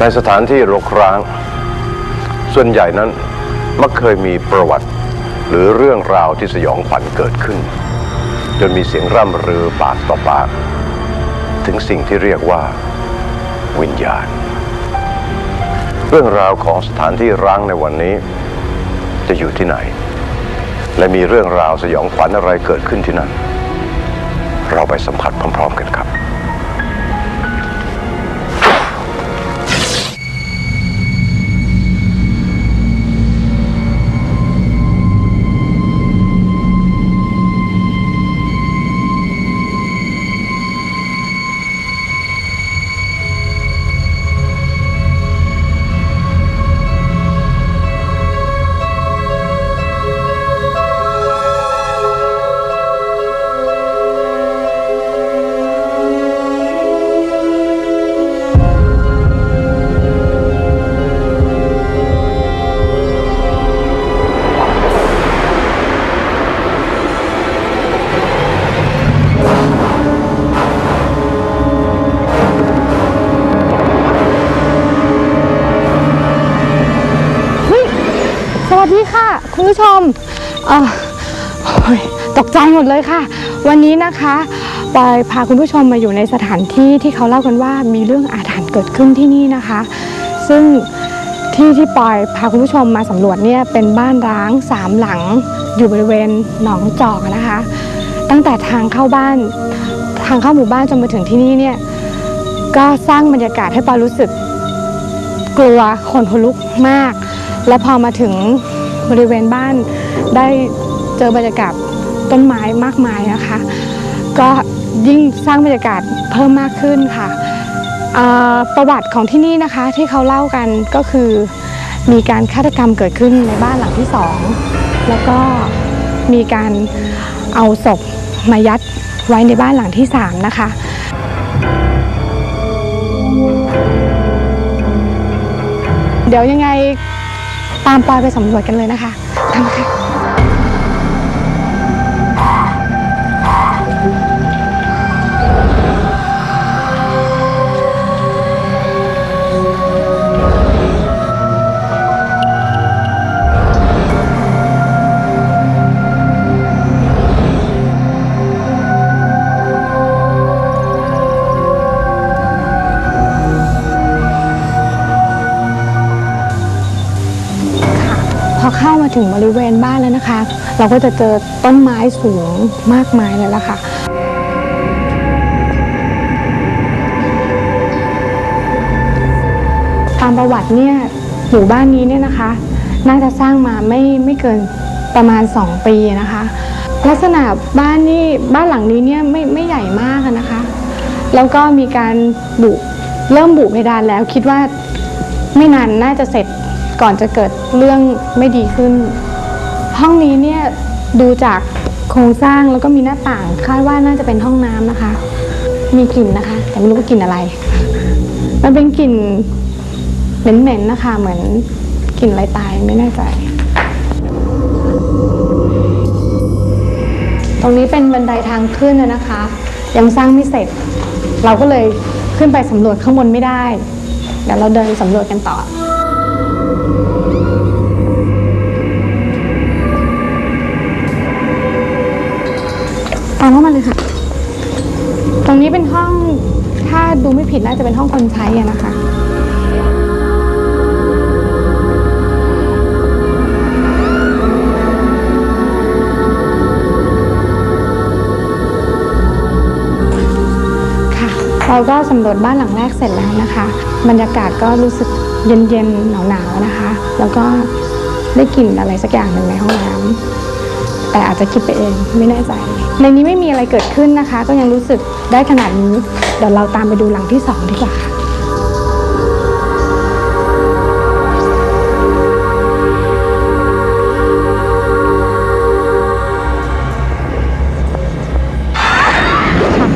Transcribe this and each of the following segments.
ในสถานที่รกร้าง ส่วนใหญ่นั้นมักเคยมีประวัติ หรือเรื่องราวที่สยองขวัญเกิดขึ้น จนมีเสียงร่ำรือปากต่อปาก ถึงสิ่งที่เรียกว่า วิญญาณ เรื่องราวของสถานที่ร้างในวันนี้ จะอยู่ที่ไหน และมีเรื่องราวสยองขวัญอะไรเกิดขึ้นที่นั่น เราไปสัมผัสพร้อม ๆ กันครับ คุณผู้ชมตกใจหมดเลยค่ะ วันนี้นะคะปอยพาคุณผู้ชมมาอยู่ในสถานที่ที่เขาเล่ากันว่ามีเรื่องอาถรรพ์เกิดขึ้นที่นี่นะคะ ซึ่งที่ที่ปอยพาคุณผู้ชมมาสำรวจเนี่ยเป็นบ้านร้างสามหลังอยู่บริเวณหนองจอกนะคะ ตั้งแต่ทางเข้าบ้านทางเข้าหมู่บ้านจนมาถึงที่นี่เนี่ยก็สร้างบรรยากาศให้ปอยรู้สึกกลัวขนหัวลุกมาก แล้วพอมาถึง บริเวณบ้านได้เจอบรรยากาศต้นไม้มากมายนะคะ ก็ยิ่งสร้างบรรยากาศเพิ่มมากขึ้นค่ะประวัติของที่นี่นะคะที่เขาเล่ากันก็คือมีการฆาตกรรมเกิดขึ้นในบ้านหลังที่สองแล้วก็มีการเอาศพมายัดไว้ในบ้านหลังที่สามนะคะเดี๋ยวยังไง ตามปอยไปสำรวจกันเลยนะคะตามค่ะ ถึงบริเวณบ้านแล้วนะคะ เราก็จะเจอต้นไม้สูงมากมายเลยล่ะค่ะตามประวัติเนี่ยหมู่บ้านนี้เนี่ยนะคะ น่าจะสร้างมาไม่ไม่เกินประมาณ 2 ปีนะคะ ลักษณะบ้านนี่บ้านหลังนี้เนี่ยไม่ไม่ใหญ่มากนะคะ แล้วก็มีการบุเริ่มบุเพดานแล้วคิดว่าไม่นานน่าจะเสร็จ ก่อนจะเกิดเรื่องไม่ดีขึ้น ห้องนี้เนี่ยดูจากโครงสร้างแล้วก็มีหน้าต่างคาดว่าน่าจะเป็นห้องน้ำนะคะ มีกลิ่นนะคะ แต่ไม่รู้ว่ากลิ่นอะไร มันเป็นกลิ่นเหม็นๆนะคะ เหมือนกลิ่นอะไรตายไม่แน่ใจ ตรงนี้เป็นบันไดทางขึ้นนะนะคะ ยังสร้างไม่เสร็จ เราก็เลยขึ้นไปสำรวจข้างบนไม่ได้ เดี๋ยวเราเดินสำรวจกันต่อ ไม่ผิดน่าจะเป็นห้องคนใช้อะนะคะ ค่ะ เราก็สำรวจบ้านหลังแรกเสร็จแล้วนะคะ บรรยากาศก็รู้สึกเย็นๆหนาวๆนะคะ แล้วก็ได้กลิ่นอะไรสักอย่างหนึ่งในห้องน้ำแต่อาจจะคิดไปเองไม่แน่ใจ ในนี้ไม่มีอะไรเกิดขึ้นนะคะ ก็ยังรู้สึกได้ขนาดนี้ เดี๋ยวเราตามไปดูหลังที่สองดีกว่าค่ะค่ะ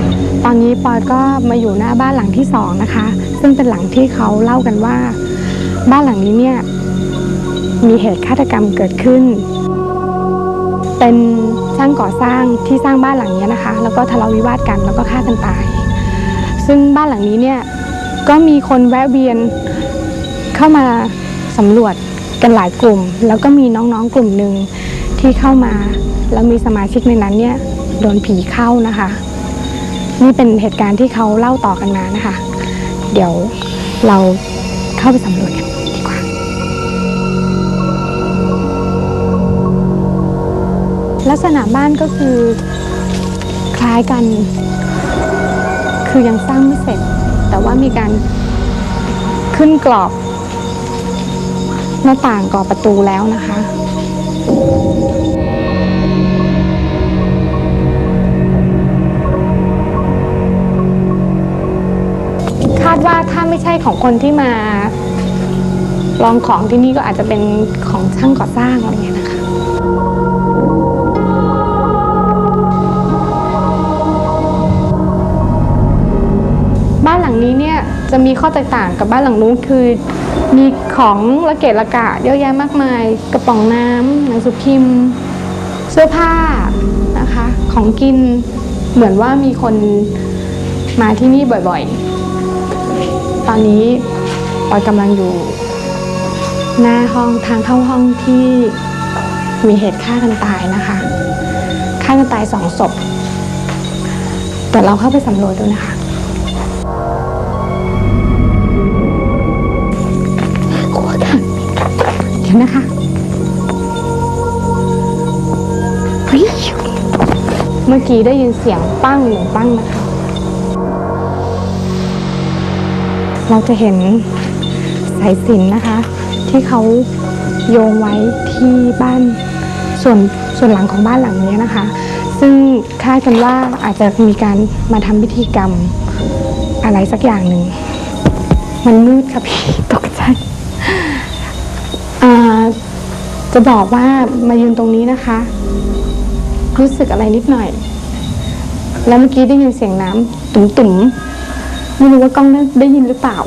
ตอนนี้ปอยก็มาอยู่หน้าบ้านหลังที่สองนะคะ ซึ่งเป็นหลังที่เขาเล่ากันว่า บ้านหลังนี้เนี่ยมีเหตุฆาตกรรมเกิดขึ้น เป็นช่างก่อสร้างที่สร้างบ้านหลังนี้นะคะ แล้วก็ทะเลาะวิวาทกันแล้วก็ฆ่ากันตาย ซึ่งบ้านหลังนี้เนี่ยก็มีคนแวะเวียนเข้ามาสำรวจกันหลายกลุ่ม แล้วก็มีน้องๆกลุ่มหนึ่งที่เข้ามา แล้วมีสมาชิกในนั้นเนี่ยโดนผีเข้านะคะ นี่เป็นเหตุการณ์ที่เขาเล่าต่อกันมานะคะ เดี๋ยวเราเข้าไปสำรวจกันดีกว่าลักษณะบ้านก็คือคล้ายกัน คือยังสร้างไม่เสร็จ แต่ว่ามีการขึ้นกรอบหน้าต่างกรอบประตูแล้วนะคะคาดว่าถ้าไม่ใช่ของคนที่มาลองของที่นี่ก็อาจจะเป็นของช่างก่อสร้างอะไรอย่างเงี้ย นี้เนี่ยจะมีข้อแตกต่างกับบ้านหลังนู้นคือ มีของระเกะระกะเยอะแยะมากมาย กระป๋องน้ำหนังสือพิมพ์ เสื้อผ้านะคะ ของกินเหมือนว่ามีคนมาที่นี่บ่อยๆ ตอนนี้ปอยกำลังอยู่ หน้าห้องทางเข้าห้องที่มีเหตุฆ่ากันตายนะคะ ฆ่ากันตายสองศพ แต่เราเข้าไปสำรวจดูนะคะ เดี๋ยวนะคะเมื่อกี้ได้ยินเสียงปั้งหนึ่งปั้งนะคะ เราจะเห็นสายสินนะคะ ที่เขาโยงไว้ที่บ้านส่วนส่วนหลังของบ้านหลังนี้นะคะ ซึ่งคาดกันว่าอาจจะมีการมาทำพิธีกรรมอะไรสักอย่างหนึ่ง มันมืดค่ะพี่ตกใจ อ่า จะบอกว่ามายืนตรงนี้นะคะ รู้สึกอะไรนิดหน่อย แล้วเมื่อกี้ได้ยินเสียงน้ำตุ่มๆไม่รู้ว่ากล้องได้ยินหรือเปล่า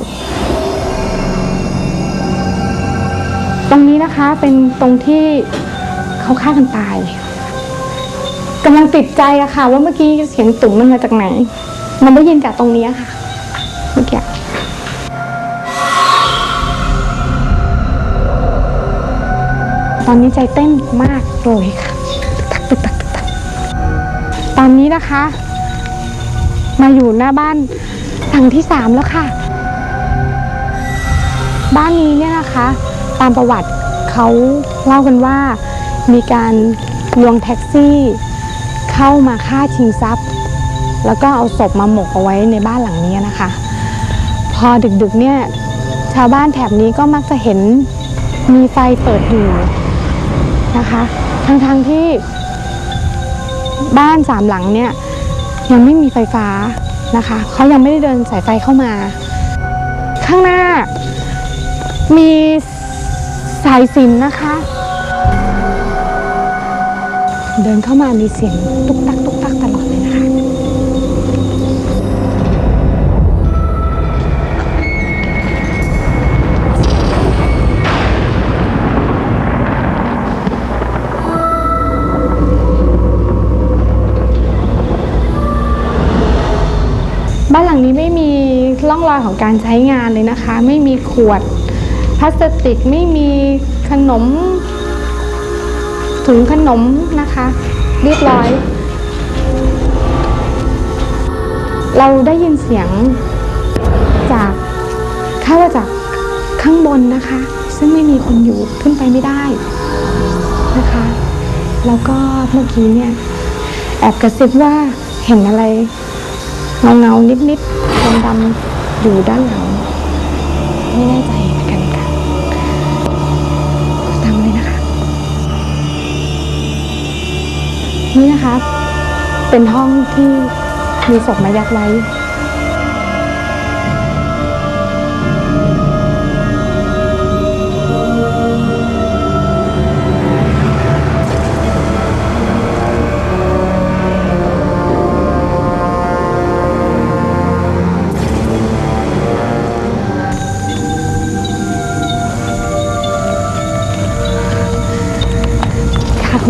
ตรงนี้นะคะเป็นตรงที่เขาฆ่ากันตายกำลังติดใจอะค่ะ ว่าเมื่อกี้เสียงตุ่มมันมาจากไหน มันได้ยินจากตรงนี้ค่ะ เมื่อกี้ ตอนนี้ใจเต้นมากเลยค่ะตึกตักตักตักตอนนี้นะคะ มาอยู่หน้าบ้านหลังที่สามแล้วค่ะ บ้านนี้เนี่ยนะคะ ตามประวัติเขาเล่ากันว่ามีการลวงแท็กซี่เข้ามาฆ่าชิงทรัพย์ แล้วก็เอาศพมาหมกเอาไว้ในบ้านหลังนี้นะคะ พอดึกๆเนี่ยชาวบ้านแถบนี้ก็มักจะเห็นมีไฟเปิดอยู่ นะคะ ทั้งๆทที่บ้านสามหลังเนี่ยยังไม่มีไฟฟ้านะคะเขายังไม่ได้เดินสายไฟเข้ามา ข้างหน้ามีสายสินนะคะ เดินเข้ามามีเสียงตุ๊กตัก บ้านหลังนี้ไม่มีร่องรอยของการใช้งานเลยนะคะ ไม่มีขวดพลาสติกไม่มีขนม ถุงขนมนะคะ เรียบร้อย เราได้ยินเสียงจากคาดว่าจากข้างบนนะคะ ซึ่งไม่มีคนอยู่ขึ้นไปไม่ได้นะคะ แล้วก็เมื่อกี้เนี่ย แอบกระซิบว่าเห็นอะไร เงาเงานิดนิดดำดำอยู่ด้านหลังไม่แน่ใจเหมือนกันค่ะตามเลยนะคะ นี่นะคะ เป็นห้องที่มีศพมายัดไว้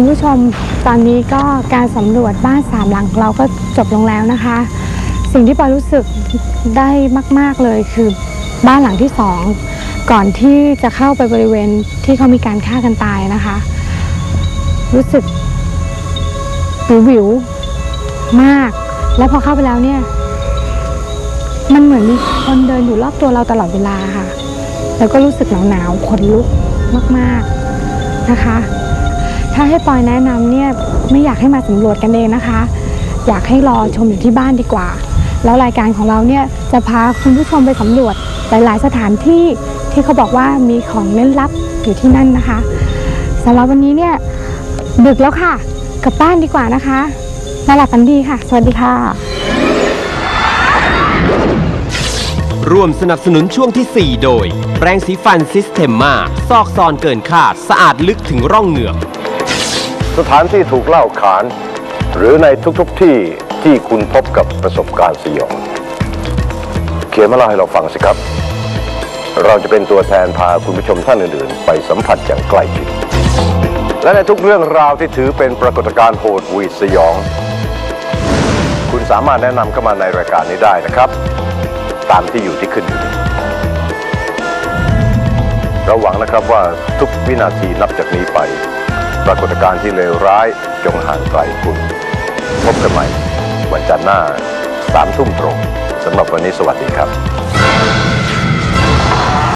คุณผู้ชมตอนนี้ก็การสำรวจบ้านสามหลังเราก็จบลงแล้วนะคะ สิ่งที่ปอรู้สึกได้มาก ๆเลยคือบ้านหลังที่สองก่อนที่จะเข้าไปบริเวณที่เขามีการฆ่ากันตายนะคะ รู้สึกวิววิวมาก แล้วพอเข้าไปแล้วเนี่ย มันเหมือนมีคนเดินอยู่รอบตัวเราตลอดเวลาค่ะ แล้วก็รู้สึกหนาวหนาวๆขนลุกมาก ๆนะคะ ถ้าให้ปอยแนะนำเนี่ยไม่อยากให้มาสำรวจกันเองนะคะ อยากให้รอชมอยู่ที่บ้านดีกว่า แล้วรายการของเราเนี่ยจะพาคุณผู้ชมไปสำรวจหลาย ๆ สถานที่ที่เขาบอกว่ามีของเล่นลับอยู่ที่นั่นนะคะสำหรับวันนี้เนี่ยดึกแล้วค่ะ กลับบ้านดีกว่านะคะนอนหลับฝันดีค่ะ สวัสดีค่ะ ร่วมสนับสนุนช่วงที่ 4 โดย แปรงสีฟันซิสเทมมาซอกซอนเกินคาด สะอาดลึกถึงร่องเหงือก สถานที่ถูกเล่าขาน หรือในทุกๆที่ที่คุณพบกับประสบการณ์สยองเขียนมาเล่าให้เราฟังสิครับ เราจะเป็นตัวแทนพาคุณผู้ชมท่านอื่นๆ ไปสัมผัสอย่างใกล้ชิดและในทุกเรื่องราวที่ถือเป็นปรากฏการณ์โหดวีดสยอง คุณสามารถแนะนำเข้ามาในรายการนี้ได้นะครับ ตามที่อยู่ที่ขึ้นอยู่เราหวังนะครับว่าทุกวินาทีนับจากนี้ไป ปรากฏการณ์ที่เลวร้ายจงห่างไกลคุณ พบกันใหม่ วันจันทร์หน้าสามทุ่มตรงสำหรับวันนี้สวัสดีครับ